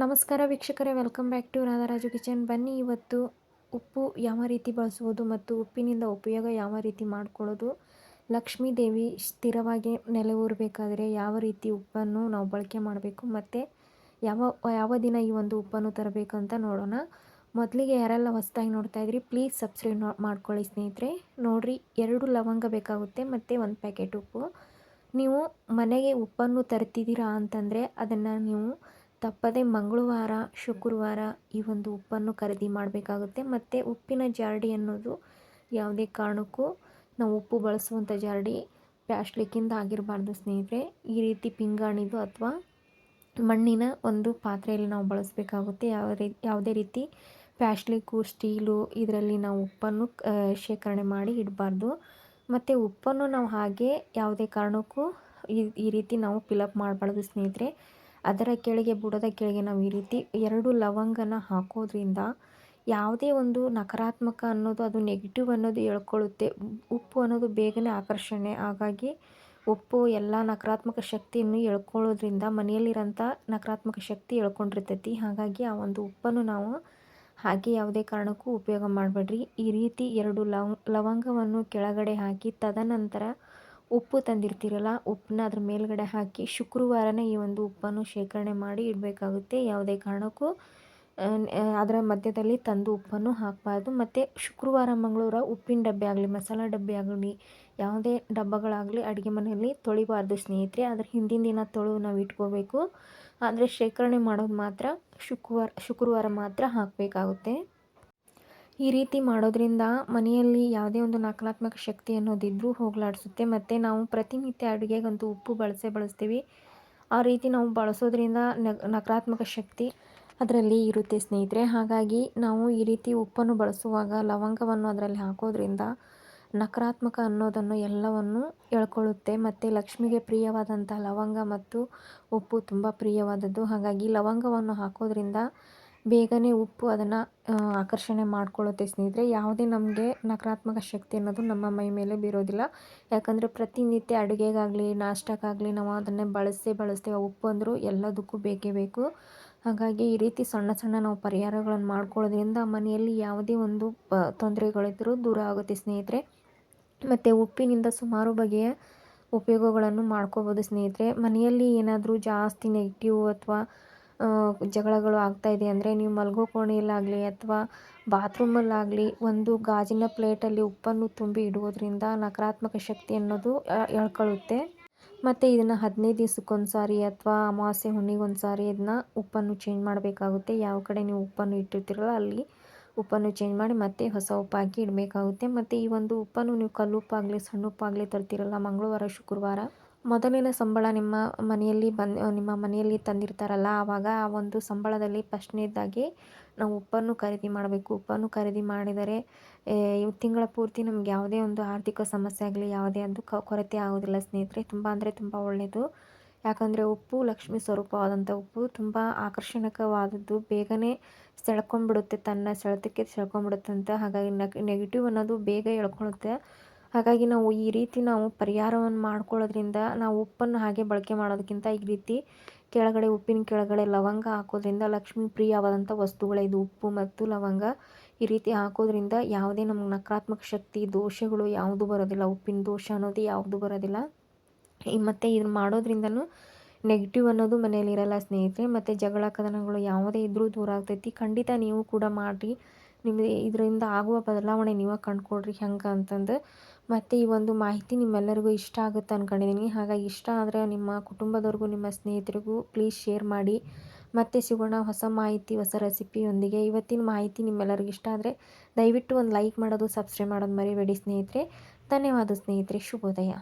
ನಮಸ್ಕಾರ ವೀಕ್ಷಕರೇ, welcome back to Radharaju kitchen. ಬನ್ನಿ ಇವತ್ತು ಉಪ್ಪು ಯಾವ ರೀತಿ ಬಳಸುವುದು ಮತ್ತು ಉಪ್ಪಿನಿಂದ ಉಪಯೋಗ ಯಾವ ರೀತಿ ಮಾಡ್ಕೊಳ್ಳೋದು. ಲಕ್ಷ್ಮೀ ದೇವಿ ಸ್ಥಿರವಾಗಿ ನೆಲೆಯೂರಬೇಕಾದ್ರೆ ಯಾವ ರೀತಿ ಉಪ್ಪನ್ನು ನಾವು ಬಳಕೆ ಮಾಡಬೇಕು ಮತ್ತು ಯಾವ ಯಾವ ದಿನ ಈ ಒಂದು ಉಪ್ಪನ್ನು ತರಬೇಕು ಅಂತ ನೋಡೋಣ. ಮೊದಲಿಗೆ ಯಾರೆಲ್ಲ ಹೊಸದಾಗಿ ನೋಡ್ತಾ ಇದ್ರಿ, ಪ್ಲೀಸ್ ಸಬ್ಸ್ಕ್ರೈಬ್ ಮಾಡ್ಕೊಳ್ಳಿ ಸ್ನೇಹಿತರೆ. ನೋಡಿರಿ, ಎರಡು ಲವಂಗ ಬೇಕಾಗುತ್ತೆ ಮತ್ತು ಒಂದು ಪ್ಯಾಕೆಟ್ ಉಪ್ಪು. ನೀವು ಮನೆಗೆ ಉಪ್ಪನ್ನು ತರ್ತಿದ್ದೀರಾ ಅಂತಂದರೆ ಅದನ್ನು ನೀವು ತಪ್ಪದೆ ಮಂಗಳವಾರ, ಶುಕ್ರವಾರ ಈ ಒಂದು ಉಪ್ಪನ್ನು ಖರೀದಿ ಮಾಡಬೇಕಾಗುತ್ತೆ. ಮತ್ತು ಉಪ್ಪಿನ ಜಾರಡಿ ಅನ್ನೋದು ಯಾವುದೇ ಕಾರಣಕ್ಕೂ ನಾವು ಉಪ್ಪು ಬಳಸುವಂಥ ಜಾರಡಿ ಪ್ಯಾಸ್ಟ್ಲಿಕ್ಕಿಂದ ಆಗಿರಬಾರ್ದು ಸ್ನೇಹಿತರೆ. ಈ ರೀತಿ ಪಿಂಗಾಣಿದು ಅಥವಾ ಮಣ್ಣಿನ ಒಂದು ಪಾತ್ರೆಯಲ್ಲಿ ನಾವು ಬಳಸಬೇಕಾಗುತ್ತೆ. ಯಾವ ರೀ, ಯಾವುದೇ ರೀತಿ ಪ್ಯಾಸ್ಟ್ಲಿಕ್ಕು, ಸ್ಟೀಲು ಇದರಲ್ಲಿ ನಾವು ಉಪ್ಪನ್ನು ಶೇಖರಣೆ ಮಾಡಿ ಇಡಬಾರ್ದು. ಮತ್ತು ಉಪ್ಪನ್ನು ನಾವು ಹಾಗೆ ಯಾವುದೇ ಕಾರಣಕ್ಕೂ ಈ ಈ ರೀತಿ ನಾವು ಫಿಲಪ್ ಮಾಡಬಾರ್ದು ಸ್ನೇಹಿತರೆ. ಅದರ ಕೆಳಗೆ, ಬುಡದ ಕೆಳಗೆ ನಾವು ಈ ರೀತಿ ಎರಡು ಲವಂಗನ ಹಾಕೋದ್ರಿಂದ ಯಾವುದೇ ಒಂದು ನಕಾರಾತ್ಮಕ ಅನ್ನೋದು, ಅದು ನೆಗೆಟಿವ್ ಅನ್ನೋದು ಹೇಳ್ಕೊಳ್ಳುತ್ತೆ. ಉಪ್ಪು ಅನ್ನೋದು ಬೇಗನೆ ಆಕರ್ಷಣೆ ಹಾಗಾಗಿ ಉಪ್ಪು ಎಲ್ಲ ನಕಾರಾತ್ಮಕ ಶಕ್ತಿಯನ್ನು ಎಳ್ಕೊಳ್ಳೋದ್ರಿಂದ ಮನೆಯಲ್ಲಿರೋಂಥ ನಕಾರಾತ್ಮಕ ಶಕ್ತಿ ಎಳ್ಕೊಂಡಿರ್ತೈತಿ ಹಾಗಾಗಿ ಆ ಒಂದು ಉಪ್ಪನ್ನು ನಾವು ಹಾಗೆ ಯಾವುದೇ ಕಾರಣಕ್ಕೂ ಉಪಯೋಗ ಮಾಡಬೇಡ್ರಿ. ಈ ರೀತಿ ಎರಡು ಲವ್, ಲವಂಗವನ್ನು ಕೆಳಗಡೆ ಹಾಕಿ ತದನಂತರ ಉಪ್ಪು ತಂದಿರ್ತೀರಲ್ಲ, ಉಪ್ಪನ್ನ ಅದ್ರ ಮೇಲ್ಗಡೆ ಹಾಕಿ ಶುಕ್ರವಾರನೇ ಈ ಒಂದು ಉಪ್ಪನ್ನು ಶೇಖರಣೆ ಮಾಡಿ ಇಡಬೇಕಾಗುತ್ತೆ. ಯಾವುದೇ ಕಾರಣಕ್ಕೂ ಅದರ ಮಧ್ಯದಲ್ಲಿ ತಂದು ಉಪ್ಪನ್ನು ಹಾಕಬಾರ್ದು. ಮತ್ತು ಶುಕ್ರವಾರ ಮಂಗಳೂರ ಉಪ್ಪಿನ ಡಬ್ಬೆ ಆಗಲಿ, ಮಸಾಲ ಡಬ್ಬೆ ಆಗಲಿ, ಯಾವುದೇ ಡಬ್ಬಗಳಾಗಲಿ ಅಡುಗೆ ಮನೆಯಲ್ಲಿ ತೊಳಿಬಾರ್ದು ಸ್ನೇಹಿತರೆ. ಅದ್ರ ಹಿಂದಿನ ದಿನ ತೊಳೆದು ನಾವು ಇಟ್ಕೋಬೇಕು. ಆದರೆ ಶೇಖರಣೆ ಮಾಡೋದು ಮಾತ್ರ ಶುಕ್ರವಾರ ಶುಕ್ರವಾರ ಮಾತ್ರ ಹಾಕಬೇಕಾಗುತ್ತೆ. ಈ ರೀತಿ ಮಾಡೋದ್ರಿಂದ ಮನೆಯಲ್ಲಿ ಯಾವುದೇ ಒಂದು ನಕಾರಾತ್ಮಕ ಶಕ್ತಿ ಅನ್ನೋದಿದ್ರೂ ಹೋಗಲಾಡಿಸುತ್ತೆ. ಮತ್ತು ನಾವು ಪ್ರತಿನಿತ್ಯ ಅಡುಗೆಗಂತೂ ಉಪ್ಪು ಬಳಸೇ ಬಳಸ್ತೀವಿ. ಆ ರೀತಿ ನಾವು ಬಳಸೋದ್ರಿಂದ ನಕಾರಾತ್ಮಕ ಶಕ್ತಿ ಅದರಲ್ಲಿ ಇರುತ್ತೆ ಸ್ನೇಹಿತರೆ. ಹಾಗಾಗಿ ನಾವು ಈ ರೀತಿ ಉಪ್ಪನ್ನು ಬಳಸುವಾಗ, ಲವಂಗವನ್ನು ಅದರಲ್ಲಿ ಹಾಕೋದ್ರಿಂದ ನಕಾರಾತ್ಮಕ ಅನ್ನೋದನ್ನು ಎಲ್ಲವನ್ನು ಎಳ್ಕೊಳ್ಳುತ್ತೆ ಮತ್ತು ಲಕ್ಷ್ಮಿಗೆ ಪ್ರಿಯವಾದಂಥ ಲವಂಗ ಮತ್ತು ಉಪ್ಪು ತುಂಬ ಪ್ರಿಯವಾದದ್ದು. ಹಾಗಾಗಿ ಲವಂಗವನ್ನು ಹಾಕೋದ್ರಿಂದ ಬೇಗನೆ ಉಪ್ಪು ಅದನ್ನು ಆಕರ್ಷಣೆ ಮಾಡ್ಕೊಳ್ಳುತ್ತೆ ಸ್ನೇಹಿತರೆ. ಯಾವುದೇ ನಮಗೆ ನಕಾರಾತ್ಮಕ ಶಕ್ತಿ ಅನ್ನೋದು ನಮ್ಮ ಮೈ ಮೇಲೆ ಬೀರೋದಿಲ್ಲ. ಯಾಕಂದರೆ ಪ್ರತಿನಿತ್ಯ ಅಡುಗೆಗಾಗಲಿ, ನಾಷ್ಟಕ್ಕಾಗಲಿ ನಾವು ಅದನ್ನೇ ಬಳಸೇ ಬಳಸ್ತೇವೆ. ಉಪ್ಪು ಅಂದರೂ ಎಲ್ಲದಕ್ಕೂ ಬೇಕೇ ಬೇಕು. ಹಾಗಾಗಿ ಈ ರೀತಿ ಸಣ್ಣ ಸಣ್ಣ ನಾವು ಪರಿಹಾರಗಳನ್ನು ಮಾಡ್ಕೊಳ್ಳೋದ್ರಿಂದ ಮನೆಯಲ್ಲಿ ಯಾವುದೇ ಒಂದು ಪ ತೊಂದರೆಗಳಿದ್ದರೂ ದೂರ ಆಗುತ್ತೆ ಸ್ನೇಹಿತರೆ. ಮತ್ತು ಉಪ್ಪಿನಿಂದ ಸುಮಾರು ಬಗೆಯ ಉಪಯೋಗಗಳನ್ನು ಮಾಡ್ಕೋಬೋದು ಸ್ನೇಹಿತರೆ. ಮನೆಯಲ್ಲಿ ಏನಾದರೂ ಜಾಸ್ತಿ ನೆಗೆಟಿವ್ ಅಥವಾ ಜಗಳಗಳು ಆಗ್ತಾಯಿದೆ ಅಂದರೆ ನೀವು ಮಲಗೋ ಕೋಣೆಯಲ್ಲಾಗಲಿ ಅಥವಾ ಬಾತ್ರೂಮಲ್ಲಾಗಲಿ ಒಂದು ಗಾಜಿನ ಪ್ಲೇಟಲ್ಲಿ ಉಪ್ಪನ್ನು ತುಂಬಿ ಇಡುವುದರಿಂದ ನಕಾರಾತ್ಮಕ ಶಕ್ತಿ ಅನ್ನೋದು ಎಳ್ಕೊಳ್ಳುತ್ತೆ ಮತ್ತು ಇದನ್ನು ಹದಿನೈದು ದಿವ್ಸಕ್ಕೊಂದು ಸಾರಿ ಅಥವಾ ಅಮಾವಾಸ್ಯೆ ಹುಣ್ಣಿಗೊಂದು ಸಾರಿ ಇದನ್ನ ಉಪ್ಪನ್ನು ಚೇಂಜ್ ಮಾಡಬೇಕಾಗುತ್ತೆ. ಯಾವ ಕಡೆ ನೀವು ಉಪ್ಪನ್ನು ಇಟ್ಟಿರ್ತೀರಲ್ಲ ಅಲ್ಲಿ ಉಪ್ಪನ್ನು ಚೇಂಜ್ ಮಾಡಿ ಮತ್ತೆ ಹೊಸ ಉಪ್ಪಾಕಿ ಇಡಬೇಕಾಗುತ್ತೆ. ಮತ್ತು ಈ ಒಂದು ಉಪ್ಪನ್ನು ನೀವು ಕಲ್ಲುಪ್ಪಾಗಲಿ ಸಣ್ಣ ಉಪ್ಪಾಗಲಿ ತರ್ತೀರಲ್ಲ ಮಂಗಳವಾರ, ಶುಕ್ರವಾರ ಮೊದಲಿನ ಸಂಬಳ ನಿಮ್ಮ ಮನೆಯಲ್ಲಿ ಬಂದು ನಿಮ್ಮ ಮನೆಯಲ್ಲಿ ತಂದಿರ್ತಾರಲ್ಲ, ಆವಾಗ ಆ ಒಂದು ಸಂಬಳದಲ್ಲಿ ಫಸ್ಟ್ನೇದಾಗಿ ನಾವು ಉಪ್ಪನ್ನು ಖರೀದಿ ಮಾಡಬೇಕು. ಉಪ್ಪನ್ನು ಖರೀದಿ ಮಾಡಿದರೆ ತಿಂಗಳ ಪೂರ್ತಿ ನಮ್ಗೆ ಯಾವುದೇ ಒಂದು ಆರ್ಥಿಕ ಸಮಸ್ಯೆ ಆಗಲಿ, ಯಾವುದೇ ಒಂದು ಕೊರತೆ ಆಗೋದಿಲ್ಲ ಸ್ನೇಹಿತರೆ. ತುಂಬ ಅಂದರೆ ತುಂಬ ಒಳ್ಳೆಯದು ಯಾಕಂದರೆ ಉಪ್ಪು ಲಕ್ಷ್ಮಿ ಸ್ವರೂಪವಾದಂಥ ಉಪ್ಪು ತುಂಬ ಆಕರ್ಷಣಕವಾದದ್ದು. ಬೇಗನೆ ಸೆಳ್ಕೊಂಡ್ಬಿಡುತ್ತೆ, ತನ್ನ ಸೆಳೆತಕ್ಕೆ ಸೆಳ್ಕೊಂಡ್ಬಿಡುತ್ತೆ ಅಂತ ಹಾಗಾಗಿ ನೆಗೆಟಿವ್ ಅನ್ನೋದು ಬೇಗ ಎಳ್ಕೊಳ್ಳುತ್ತೆ ಹಾಗಾಗಿ ನಾವು ಈ ರೀತಿ ನಾವು ಪರಿಹಾರವನ್ನು ಮಾಡ್ಕೊಳ್ಳೋದ್ರಿಂದ ನಾವು ಉಪ್ಪನ್ನು ಹಾಗೆ ಬಳಕೆ ಮಾಡೋದಕ್ಕಿಂತ ಈ ರೀತಿ ಕೆಳಗಡೆ ಉಪ್ಪಿನ ಕೆಳಗಡೆ ಲವಂಗ ಹಾಕೋದ್ರಿಂದ ಲಕ್ಷ್ಮೀ ಪ್ರಿಯವಾದಂಥ ವಸ್ತುಗಳೇ ಇದು ಉಪ್ಪು ಮತ್ತು ಲವಂಗ ಈ ರೀತಿ ಹಾಕೋದ್ರಿಂದ ಯಾವುದೇ ನಮ್ಗೆ ನಕಾರಾತ್ಮಕ ಶಕ್ತಿ, ದೋಷಗಳು ಯಾವುದು ಬರೋದಿಲ್ಲ, ಉಪ್ಪಿನ ದೋಷ ಅನ್ನೋದು ಯಾವುದು ಬರೋದಿಲ್ಲ. ಮತ್ತು ಇದನ್ನು ಮಾಡೋದ್ರಿಂದನೂ ನೆಗೆಟಿವ್ ಅನ್ನೋದು ಮನೆಯಲ್ಲಿರಲ್ಲ ಸ್ನೇಹಿತರೆ, ಮತ್ತು ಜಗಳ ಕದನಗಳು ಯಾವುದೇ ಇದ್ದರೂ ದೂರ ಆಗ್ತೈತಿ. ಖಂಡಿತ ನೀವು ಕೂಡ ಮಾಡಿರಿ. ನಿಮಗೆ ಇದರಿಂದ ಆಗುವ ಬದಲಾವಣೆ ನೀವು ಕಂಡುಕೊಡ್ರಿ ಹೆಂಗೆ ಅಂತಂದು ಮತ್ತು ಈ ಒಂದು ಮಾಹಿತಿ ನಿಮ್ಮೆಲ್ಲರಿಗೂ ಇಷ್ಟ ಆಗುತ್ತೆ ಅಂದ್ಕೊಂಡಿದ್ದೀನಿ ಹಾಗಾಗಿ ಇಷ್ಟ ಆದರೆ ನಿಮ್ಮ ಕುಟುಂಬದವ್ರಿಗೂ, ನಿಮ್ಮ ಸ್ನೇಹಿತರಿಗೂ ಪ್ಲೀಸ್ ಶೇರ್ ಮಾಡಿ. ಮತ್ತೆ ಸಿಗೋಣ ಹೊಸ ಮಾಹಿತಿ, ಹೊಸ ರೆಸಿಪಿಯೊಂದಿಗೆ ಇವತ್ತಿನ ಮಾಹಿತಿ ನಿಮ್ಮೆಲ್ಲರಿಗೂ ಇಷ್ಟ ಆದರೆ ದಯವಿಟ್ಟು ಒಂದು ಲೈಕ್ ಮಾಡೋದು ಸಬ್ಸ್ಕ್ರೈಬ್ ಮಾಡೋದು ಮರಿಬೇಡಿ ಸ್ನೇಹಿತರೆ. ಧನ್ಯವಾದ ಸ್ನೇಹಿತರೆ. ಶುಭೋದಯ.